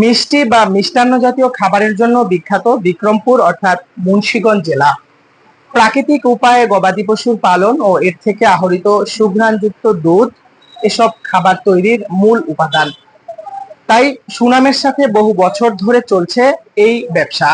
মিষ্টি বা মিষ্টান্ন জাতীয় খাবারের জন্য বিখ্যাত বিক্রমপুর অর্থাৎ মুন্সীগঞ্জ জেলা। প্রাকৃতিক উপায়ে গবাদি পশুর পালন ও এর থেকে আহরিত সুঘ্রাণযুক্ত দুধ, এসব খাবার তৈরির মূল উপাদান। তাই সুনামের সাথে বহু বছর ধরে চলছে এই ব্যবসা।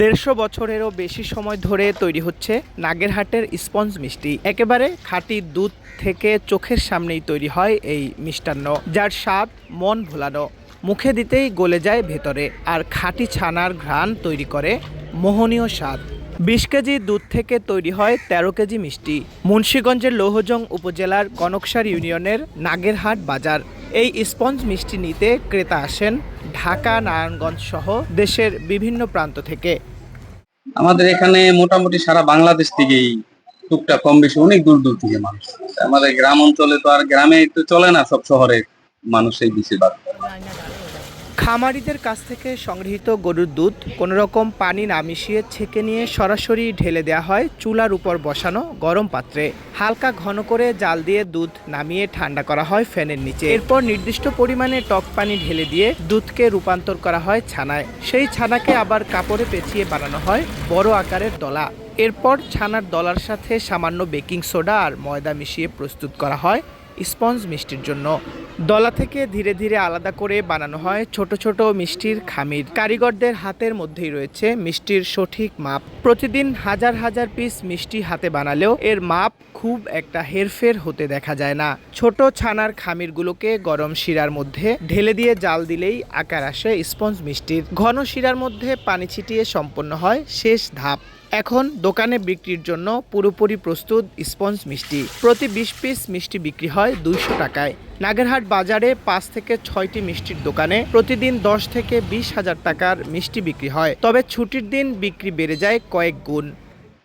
দেড়শো বছরেরও বেশি সময় ধরে তৈরি হচ্ছে নাগেরহাটের স্পঞ্জ মিষ্টি। একেবারে খাঁটি দুধ থেকে চোখের সামনেই তৈরি হয় এই মিষ্টান্ন, যার স্বাদ মন ভোলানো। মুখে দিতেই গলে যায় ভেতরে আর খাঁটি ছানার ঘ্রাণ তৈরি করে মোহনীয় স্বাদ। বিশ কেজি দুধ থেকে তৈরি হয় তেরো কেজি মিষ্টি। মুন্সীগঞ্জের লৌহজং উপজেলার কনকসার ইউনিয়নের নাগেরহাট বাজার। এই স্পঞ্জ মিষ্টি নিতে ক্রেতা আসেন ঢাকা, নারায়ণগঞ্জ সহ দেশের বিভিন্ন প্রান্ত থেকে। আমাদের এখানে মোটামুটি সারা বাংলাদেশ থেকেই টুকটাক কম বেশি অনেক দূর দূর থেকে মানুষ। আমাদের গ্রাম অঞ্চলে তো আর গ্রামে তো চলে না সব শহরে মানুষই বেশিরভাগ খামারিদের কাছ থেকে সংগৃহীত গরুর দুধ কোনো রকম পানি না মিশিয়ে ছেঁকে নিয়ে সরাসরি ঢেলে দেওয়া হয় চুলার উপর বসানো গরম পাত্রে। হালকা ঘন করে জাল দিয়ে দুধ নামিয়ে ঠান্ডা করা হয় ফ্যানের নিচে। এরপর নির্দিষ্ট পরিমাণে টক পানি ঢেলে দিয়ে দুধকে রূপান্তর করা হয় ছানায়। সেই ছানাকে আবার কাপড়ে পেঁচিয়ে বানানো হয় বড় আকারের দলা। এরপর ছানার দলার সাথে সামান্য বেকিং সোডা আর ময়দা মিশিয়ে প্রস্তুত করা হয় স্পঞ্জ মিষ্টির জন্য। দলা থেকে ধীরে ধীরে আলাদা করে বানানো হয় ছোট ছোট মিষ্টির খামির। কারিগরদের হাতের মধ্যেই রয়েছে মিষ্টির সঠিক মাপ। প্রতিদিন হাজার হাজার পিস মিষ্টি হাতে বানালেও এর মাপ খুব একটা হেরফের হতে দেখা যায় না। ছোট ছানার খামিরগুলোকে গরম শিরার মধ্যে ঢেলে দিয়ে জাল দিলেই আকার আসে স্পঞ্জ মিষ্টির। ঘন শিরার মধ্যে পানি ছিটিয়ে সম্পন্ন হয় শেষ ধাপ। এখন দোকানে বিক্রির জন্য পুরোপুরি প্রস্তুত স্পঞ্জ মিষ্টি। প্রতি বিশ পিস মিষ্টি বিক্রি হয় দুইশো টাকায়। নাগেরহাট বাজারে পাঁচ থেকে ছয়টি মিষ্টির দোকানে প্রতিদিন দশ থেকে বিশ হাজার টাকার মিষ্টি বিক্রি হয়। তবে ছুটির দিন বিক্রি বেড়ে যায় কয়েক গুণ।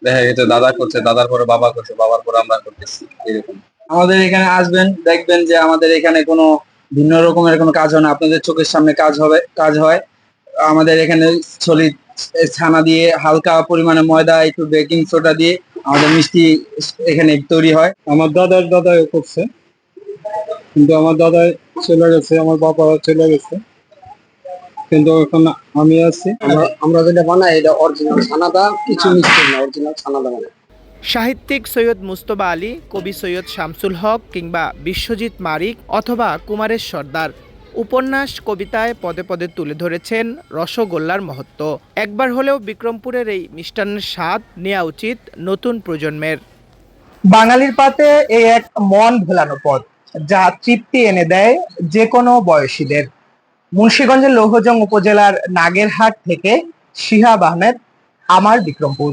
দেখা গেছে দাদা করছে, দাদার পরে বাবা করছে, বাবার পরে আমরা করতেছি, এরকম। আমাদের এখানে আসবেন, দেখবেন যে আমাদের এখানে কোনো ভিন্ন রকমের কোনো কাজ হয় না। আপনাদের চোখের সামনে কাজ হবে, কাজ হয়। আমাদের এখানে সলিড ছানা দিয়ে হালকা পরিমাণে ময়দা একটু বেকিং সোডা দিয়ে আমাদের মিষ্টি এখানে তৈরি হয়। আমার দাদার দাদাও করছে। কিন্তু আমার দাদা চলে গেছে আমার বাবা চলে গেছে। কিন্তু এখন আমি আছি। আমরা যেটা বানাই এটা অরিজিনাল ছানাদা কিছু মিষ্টি না অরিজিনাল ছানাদা মানে সাহিত্যিক সৈয়দ মুস্তবা আলী কবি সৈয়দ শামসুল হক কিংবা বিশ্বজিৎ মারিক অথবা কুমারের সর্দার। উপন্যাস কবিতায় পদে পদে তুলে ধরেছেন রসগোল্লার মহত্ব। একবার হলেও বিক্রমপুরের এই মিষ্টান্নের স্বাদ নেওয়া উচিত নতুন প্রজন্মের। বাঙালির পাতে এই এক মন ভোলানো পদ যা তৃপ্তি এনে দেয় যে কোনো বয়সীদের। মুন্সীগঞ্জের লৌহজং উপজেলার নাগেরহাট থেকে শিহাব আহমেদ, আমার বিক্রমপুর।